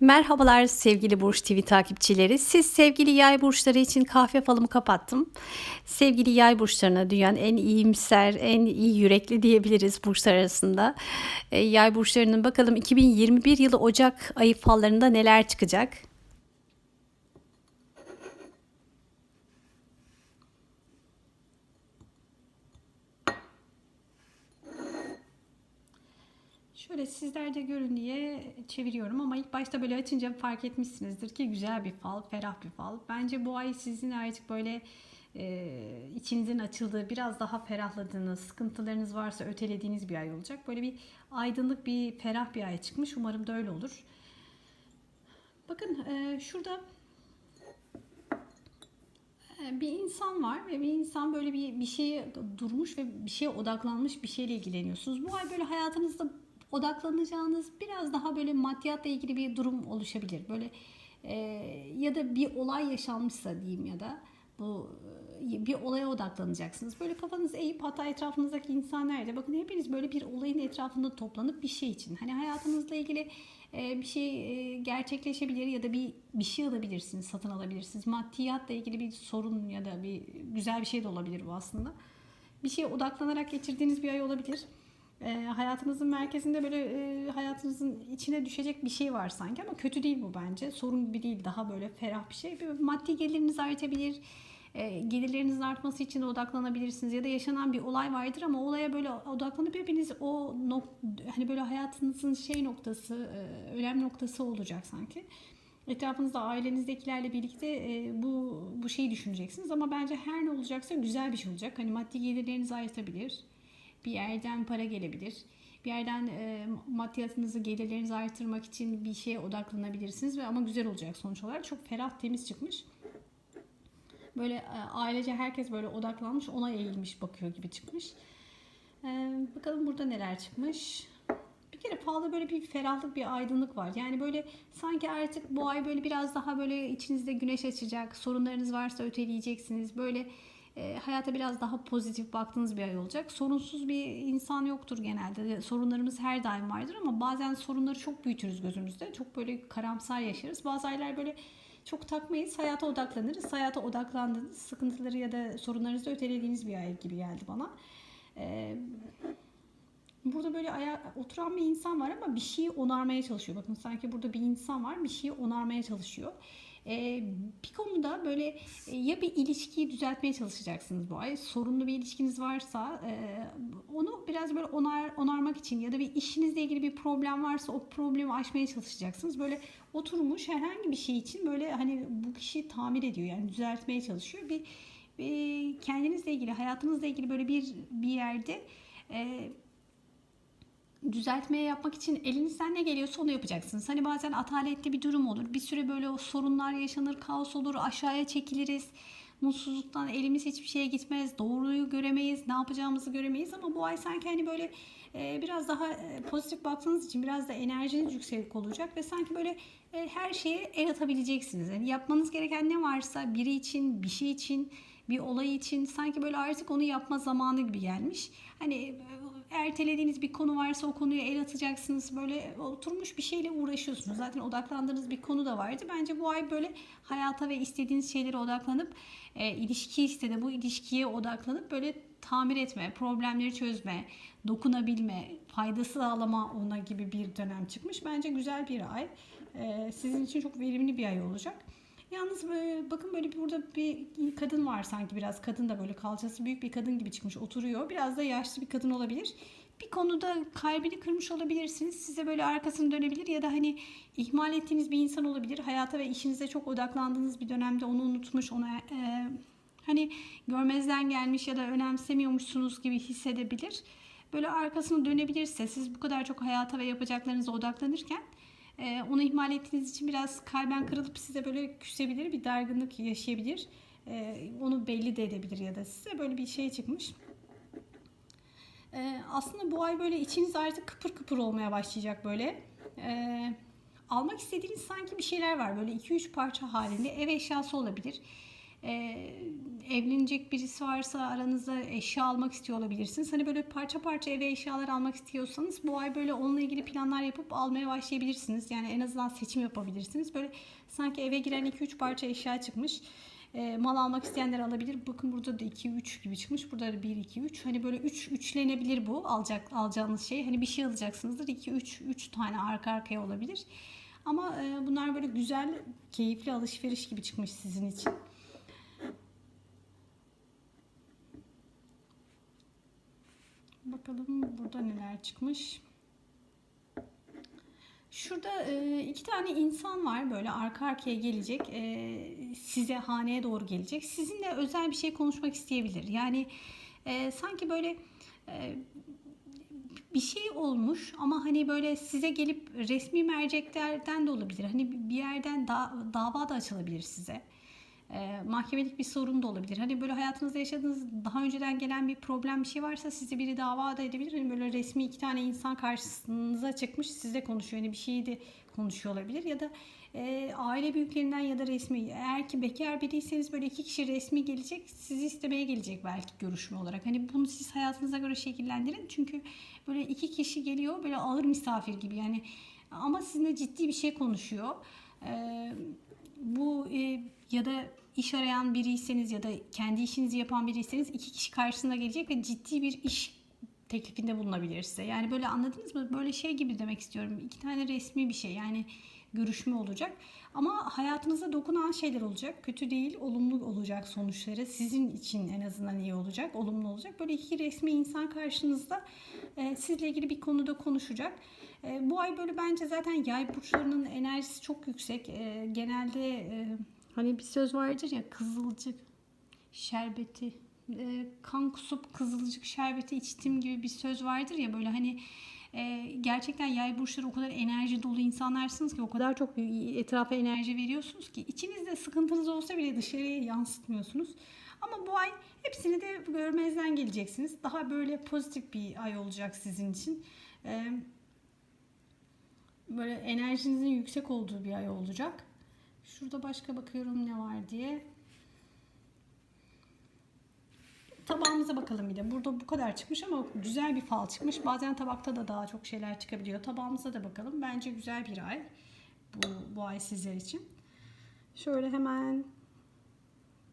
Merhabalar sevgili Burç TV takipçileri. Siz sevgili yay burçları için kahve falımı kapattım. Sevgili yay burçlarına dünyanın en iyimser, en iyi yürekli diyebiliriz burçlar arasında. E, Yay burçlarının bakalım 2021 yılı Ocak ayı fallarında neler çıkacak? Şöyle sizler görün diye çeviriyorum ama ilk başta böyle açınca fark etmişsinizdir ki güzel bir fal, ferah bir fal. Bence bu ay sizin artık böyle e, içinizin açıldığı, biraz daha ferahladığınız, sıkıntılarınız varsa ötelediğiniz bir ay olacak. Böyle bir aydınlık, bir ferah bir ay çıkmış. Umarım da öyle olur. Bakın e, şurada e, bir insan var ve bir insan böyle bir bir şeye durmuş ve bir şeye odaklanmış bir şeyle ilgileniyorsunuz. Bu ay böyle hayatınızda odaklanacağınız biraz daha böyle maddiyatla ilgili bir durum oluşabilir. Böyle e, ya da bir olay yaşanmışsa diyeyim ya da bu e, bir olaya odaklanacaksınız. Böyle kafanız eğip hatta etrafınızdaki insanlar da bakın hepiniz böyle bir olayın etrafında toplanıp bir şey için. Hani hayatınızla ilgili e, bir şey e, gerçekleşebilir ya da bir bir şey alabilirsiniz, satın alabilirsiniz. Maddiyatla ilgili bir sorun ya da bir güzel bir şey de olabilir bu aslında. Bir şeye odaklanarak geçirdiğiniz bir ay olabilir e, hayatınızın merkezinde böyle e, hayatınızın içine düşecek bir şey var sanki ama kötü değil bu bence. Sorun gibi değil daha böyle ferah bir şey. Böyle maddi geliriniz artabilir. E, gelirlerinizin artması için odaklanabilirsiniz ya da yaşanan bir olay vardır ama olaya böyle odaklanıp hepiniz o nok hani böyle hayatınızın şey noktası, e, önemli noktası olacak sanki. Etrafınızda ailenizdekilerle birlikte e, bu bu şeyi düşüneceksiniz ama bence her ne olacaksa güzel bir şey olacak. Hani maddi gelirleriniz artabilir bir yerden para gelebilir. Bir yerden e, maddiyatınızı, gelirlerinizi artırmak için bir şeye odaklanabilirsiniz ve ama güzel olacak sonuç olarak. Çok ferah, temiz çıkmış. Böyle e, ailece herkes böyle odaklanmış, ona eğilmiş bakıyor gibi çıkmış. E, bakalım burada neler çıkmış. Bir kere falda böyle bir ferahlık, bir aydınlık var. Yani böyle sanki artık bu ay böyle biraz daha böyle içinizde güneş açacak. Sorunlarınız varsa öteleyeceksiniz. Böyle e, hayata biraz daha pozitif baktığınız bir ay olacak. Sorunsuz bir insan yoktur genelde. Sorunlarımız her daim vardır ama bazen sorunları çok büyütürüz gözümüzde. Çok böyle karamsar yaşarız. Bazı aylar böyle çok takmayız. Hayata odaklanırız. Hayata odaklandığınız sıkıntıları ya da sorunlarınızı ötelediğiniz bir ay gibi geldi bana. Ee, burada böyle aya oturan bir insan var ama bir şeyi onarmaya çalışıyor. Bakın sanki burada bir insan var bir şeyi onarmaya çalışıyor. E, bir konuda böyle e, ya bir ilişkiyi düzeltmeye çalışacaksınız bu ay. Sorunlu bir ilişkiniz varsa e, onu biraz böyle onar, onarmak için ya da bir işinizle ilgili bir problem varsa o problemi aşmaya çalışacaksınız. Böyle oturmuş herhangi bir şey için böyle hani bu kişi tamir ediyor yani düzeltmeye çalışıyor. Bir, bir kendinizle ilgili, hayatınızla ilgili böyle bir bir yerde e, düzeltmeye yapmak için elinizden ne geliyorsa onu yapacaksınız. Hani bazen ataletli bir durum olur. Bir süre böyle o sorunlar yaşanır, kaos olur, aşağıya çekiliriz. Mutsuzluktan elimiz hiçbir şeye gitmez. Doğruyu göremeyiz, ne yapacağımızı göremeyiz ama bu ay sanki hani böyle e, biraz daha e, pozitif baktığınız için biraz da enerjiniz yüksek olacak ve sanki böyle e, her şeye el atabileceksiniz. Yani yapmanız gereken ne varsa biri için, bir şey için, bir olay için sanki böyle artık onu yapma zamanı gibi gelmiş. Hani e, ertelediğiniz bir konu varsa o konuya el atacaksınız. Böyle oturmuş bir şeyle uğraşıyorsunuz. Zaten odaklandığınız bir konu da vardı. Bence bu ay böyle hayata ve istediğiniz şeylere odaklanıp e, ilişki istedi. Bu ilişkiye odaklanıp böyle tamir etme, problemleri çözme, dokunabilme, fayda sağlama ona gibi bir dönem çıkmış. Bence güzel bir ay. E, sizin için çok verimli bir ay olacak. Yalnız bakın böyle burada bir kadın var sanki biraz kadın da böyle kalçası büyük bir kadın gibi çıkmış oturuyor. Biraz da yaşlı bir kadın olabilir. Bir konuda kalbini kırmış olabilirsiniz. Size böyle arkasını dönebilir ya da hani ihmal ettiğiniz bir insan olabilir. Hayata ve işinize çok odaklandığınız bir dönemde onu unutmuş, ona e, hani görmezden gelmiş ya da önemsemiyormuşsunuz gibi hissedebilir. Böyle arkasını dönebilirse siz bu kadar çok hayata ve yapacaklarınıza odaklanırken ee, onu ihmal ettiğiniz için biraz kalben kırılıp size böyle küsebilir, bir dargınlık yaşayabilir. Ee, onu belli de edebilir ya da size böyle bir şey çıkmış. Ee, aslında bu ay böyle içiniz artık kıpır kıpır olmaya başlayacak böyle. almak istediğiniz sanki bir şeyler var böyle 2-3 parça halinde ev eşyası olabilir. E, evlenecek birisi varsa aranızda eşya almak istiyor olabilirsiniz. Hani böyle parça parça eve eşyalar almak istiyorsanız bu ay böyle onunla ilgili planlar yapıp almaya başlayabilirsiniz. Yani en azından seçim yapabilirsiniz. Böyle sanki eve giren 2-3 parça eşya çıkmış. E, mal almak isteyenler alabilir. Bakın burada da 2-3 gibi çıkmış. Burada da 1-2-3. Hani böyle 3 üçlenebilir bu alacak alacağınız şey. Hani bir şey alacaksınızdır. 2-3 3 tane arka arkaya olabilir. Ama e, bunlar böyle güzel, keyifli alışveriş gibi çıkmış sizin için. Bakalım burada neler çıkmış. Şurada e, iki tane insan var böyle arka arkaya gelecek e, size haneye doğru gelecek. Sizinle özel bir şey konuşmak isteyebilir. Yani e, sanki böyle bir şey olmuş ama hani böyle size gelip resmi merceklerden de olabilir. Hani bir yerden da, dava da açılabilir size e, mahkemelik bir sorun da olabilir. Hani böyle hayatınızda yaşadığınız daha önceden gelen bir problem bir şey varsa sizi biri dava da edebilir. Hani böyle resmi iki tane insan karşınıza çıkmış sizle konuşuyor. Hani bir şeyi de konuşuyor olabilir ya da e, aile büyüklerinden ya da resmi eğer ki bekar biriyseniz böyle iki kişi resmi gelecek sizi istemeye gelecek belki görüşme olarak. Hani bunu siz hayatınıza göre şekillendirin. Çünkü böyle iki kişi geliyor böyle ağır misafir gibi yani ama sizinle ciddi bir şey konuşuyor. Eee bu e, ya da iş arayan biriyseniz ya da kendi işinizi yapan biriyseniz iki kişi karşısına gelecek ve ciddi bir iş teklifinde bulunabilir size. Yani böyle anladınız mı? Böyle şey gibi demek istiyorum. İki tane resmi bir şey yani görüşme olacak. Ama hayatınıza dokunan şeyler olacak. Kötü değil, olumlu olacak sonuçları. Sizin için en azından iyi olacak, olumlu olacak. Böyle iki resmi insan karşınızda e, sizle ilgili bir konuda konuşacak. E, bu ay böyle bence zaten yay burçlarının enerjisi çok yüksek. E, genelde e, hani bir söz vardır ya kızılcık şerbeti e, kan kusup kızılcık şerbeti içtim gibi bir söz vardır ya böyle hani e, gerçekten yay burçları o kadar enerji dolu insanlarsınız ki o kadar çok etrafa enerji veriyorsunuz ki içinizde sıkıntınız olsa bile dışarıya yansıtmıyorsunuz. Ama bu ay hepsini de görmezden geleceksiniz. Daha böyle pozitif bir ay olacak sizin için. E, böyle enerjinizin yüksek olduğu bir ay olacak. Şurada başka bakıyorum ne var diye. Tabağımıza bakalım bir de. Burada bu kadar çıkmış ama güzel bir fal çıkmış. Bazen tabakta da daha çok şeyler çıkabiliyor. Tabağımıza da bakalım. Bence güzel bir ay. Bu, bu ay sizler için. Şöyle hemen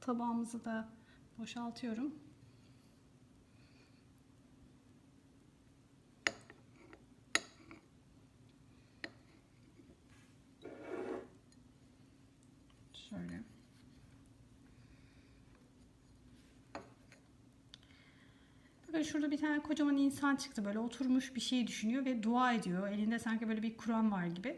tabağımızı da boşaltıyorum. Şöyle. Bakın şurada bir tane kocaman insan çıktı böyle oturmuş bir şey düşünüyor ve dua ediyor. Elinde sanki böyle bir Kur'an var gibi.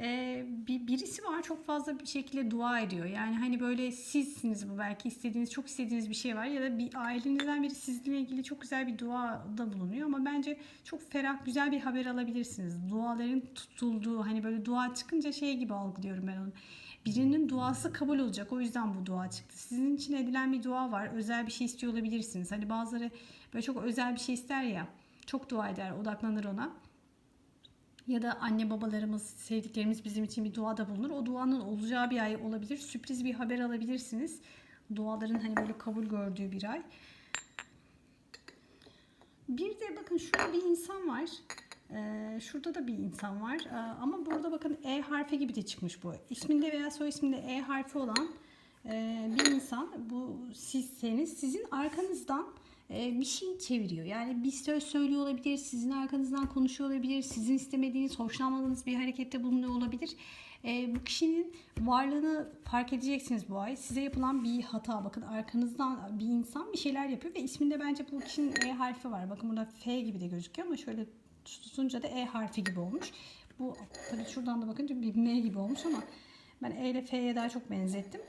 Ee, bir, birisi var çok fazla bir şekilde dua ediyor. Yani hani böyle sizsiniz bu belki istediğiniz çok istediğiniz bir şey var ya da bir ailenizden biri sizinle ilgili çok güzel bir duada bulunuyor ama bence çok ferah güzel bir haber alabilirsiniz. Duaların tutulduğu hani böyle dua çıkınca şey gibi algılıyorum ben onu birinin duası kabul olacak. O yüzden bu dua çıktı. Sizin için edilen bir dua var. Özel bir şey istiyor olabilirsiniz. Hani bazıları böyle çok özel bir şey ister ya. Çok dua eder, odaklanır ona. Ya da anne babalarımız, sevdiklerimiz bizim için bir duada bulunur. O duanın olacağı bir ay olabilir. Sürpriz bir haber alabilirsiniz. Duaların hani böyle kabul gördüğü bir ay. Bir de bakın şurada bir insan var. Ee, şurada da bir insan var. Ee, ama burada bakın E harfi gibi de çıkmış bu. İsminde veya soy isminde E harfi olan e, bir insan. Bu sizseniz sizin arkanızdan e, bir şey çeviriyor. Yani bir söz söylüyor olabilir, sizin arkanızdan konuşuyor olabilir, sizin istemediğiniz, hoşlanmadığınız bir harekette bulunuyor olabilir. E, bu kişinin varlığını fark edeceksiniz bu ay. Size yapılan bir hata. Bakın arkanızdan bir insan bir şeyler yapıyor ve isminde bence bu kişinin E harfi var. Bakın burada F gibi de gözüküyor ama şöyle tutunca da E harfi gibi olmuş. Bu tabii şuradan da bakınca bir M gibi olmuş ama ben E ile F'ye daha çok benzettim.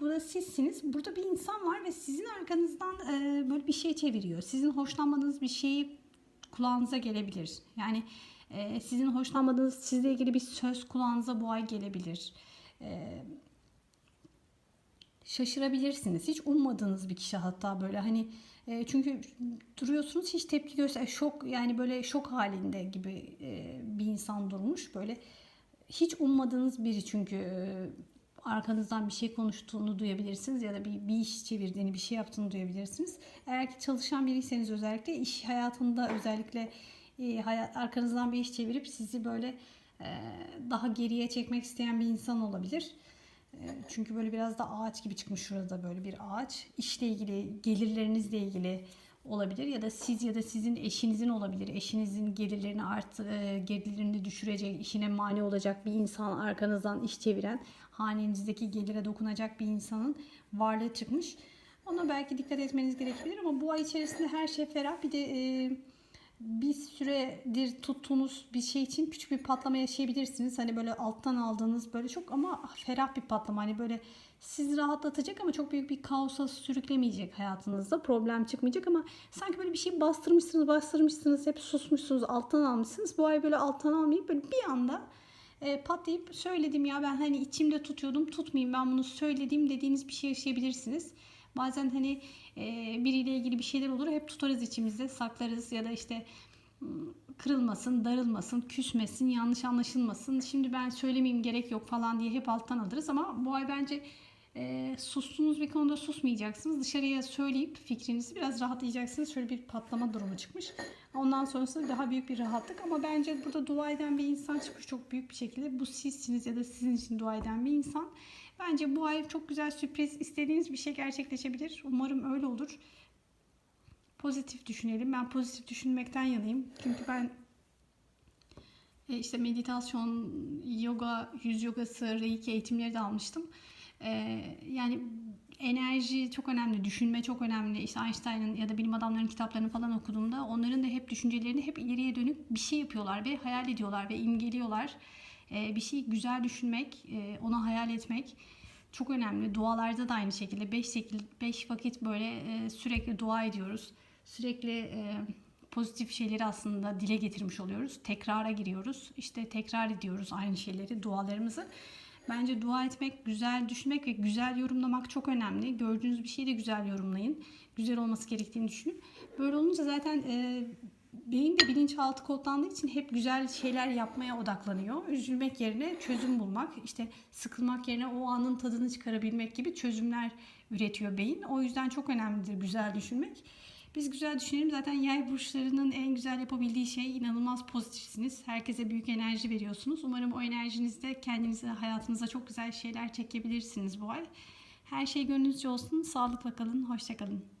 Bu da sizsiniz. Burada bir insan var ve sizin arkanızdan e, böyle bir şey çeviriyor. Sizin hoşlanmadığınız bir şeyi kulağınıza gelebilir. Yani e, sizin hoşlanmadığınız sizle ilgili bir söz kulağınıza bu ay gelebilir. E, şaşırabilirsiniz. Hiç ummadığınız bir kişi hatta böyle hani e, çünkü duruyorsunuz hiç tepki göster şok yani böyle şok halinde gibi e, bir insan durmuş böyle hiç ummadığınız biri çünkü e, arkanızdan bir şey konuştuğunu duyabilirsiniz ya da bir, bir iş çevirdiğini, bir şey yaptığını duyabilirsiniz. Eğer ki çalışan biriyseniz özellikle iş hayatında özellikle e, hayat, arkanızdan bir iş çevirip sizi böyle e, daha geriye çekmek isteyen bir insan olabilir. Çünkü böyle biraz da ağaç gibi çıkmış şurada böyle bir ağaç. İşle ilgili, gelirlerinizle ilgili olabilir ya da siz ya da sizin eşinizin olabilir. Eşinizin gelirlerini art e, gelirlerini düşürecek, işine mani olacak bir insan arkanızdan iş çeviren, hanenizdeki gelire dokunacak bir insanın varlığı çıkmış. Ona belki dikkat etmeniz gerekebilir ama bu ay içerisinde her şey ferah. Bir de e, bir süredir tuttuğunuz bir şey için küçük bir patlama yaşayabilirsiniz. Hani böyle alttan aldığınız böyle çok ama ferah bir patlama. Hani böyle sizi rahatlatacak ama çok büyük bir kaosa sürüklemeyecek hayatınızda. Problem çıkmayacak ama sanki böyle bir şey bastırmışsınız, bastırmışsınız, hep susmuşsunuz, alttan almışsınız. Bu ay böyle alttan almayıp böyle bir anda e, patlayıp söyledim ya ben hani içimde tutuyordum tutmayayım ben bunu söylediğim dediğiniz bir şey yaşayabilirsiniz. Bazen hani e, biriyle ilgili bir şeyler olur hep tutarız içimizde saklarız ya da işte kırılmasın, darılmasın, küsmesin, yanlış anlaşılmasın. Şimdi ben söylemeyeyim gerek yok falan diye hep alttan alırız ama bu ay bence e, sustuğunuz bir konuda susmayacaksınız. Dışarıya söyleyip fikrinizi biraz rahatlayacaksınız. Şöyle bir patlama durumu çıkmış. Ondan sonrası daha büyük bir rahatlık ama bence burada dua eden bir insan çıkmış çok büyük bir şekilde. Bu sizsiniz ya da sizin için dua eden bir insan. Bence bu ay çok güzel sürpriz istediğiniz bir şey gerçekleşebilir. Umarım öyle olur. Pozitif düşünelim. Ben pozitif düşünmekten yanayım. Çünkü ben e, işte meditasyon, yoga, yüz yogası, reiki eğitimleri de almıştım. E, yani enerji çok önemli, düşünme çok önemli. İşte Einstein'ın ya da bilim adamlarının kitaplarını falan okuduğumda onların da hep düşüncelerini hep ileriye dönük bir şey yapıyorlar ve hayal ediyorlar ve imgeliyorlar. E, bir şey güzel düşünmek, e, onu hayal etmek çok önemli. Dualarda da aynı şekilde 5 beş vakit böyle e, sürekli dua ediyoruz. Sürekli e, pozitif şeyleri aslında dile getirmiş oluyoruz. Tekrara giriyoruz. İşte tekrar ediyoruz aynı şeyleri, dualarımızı. Bence dua etmek, güzel düşünmek ve güzel yorumlamak çok önemli. Gördüğünüz bir şeyi de güzel yorumlayın. Güzel olması gerektiğini düşünün. Böyle olunca zaten e, beyin de bilinçaltı kodlandığı için hep güzel şeyler yapmaya odaklanıyor. Üzülmek yerine çözüm bulmak, işte sıkılmak yerine o anın tadını çıkarabilmek gibi çözümler üretiyor beyin. O yüzden çok önemlidir güzel düşünmek. Biz güzel düşünelim. Zaten yay burçlarının en güzel yapabildiği şey inanılmaz pozitifsiniz. Herkese büyük enerji veriyorsunuz. Umarım o enerjinizde kendinize, hayatınıza çok güzel şeyler çekebilirsiniz bu ay. Her şey gönlünüzce olsun. Sağlıkla kalın. Hoşçakalın.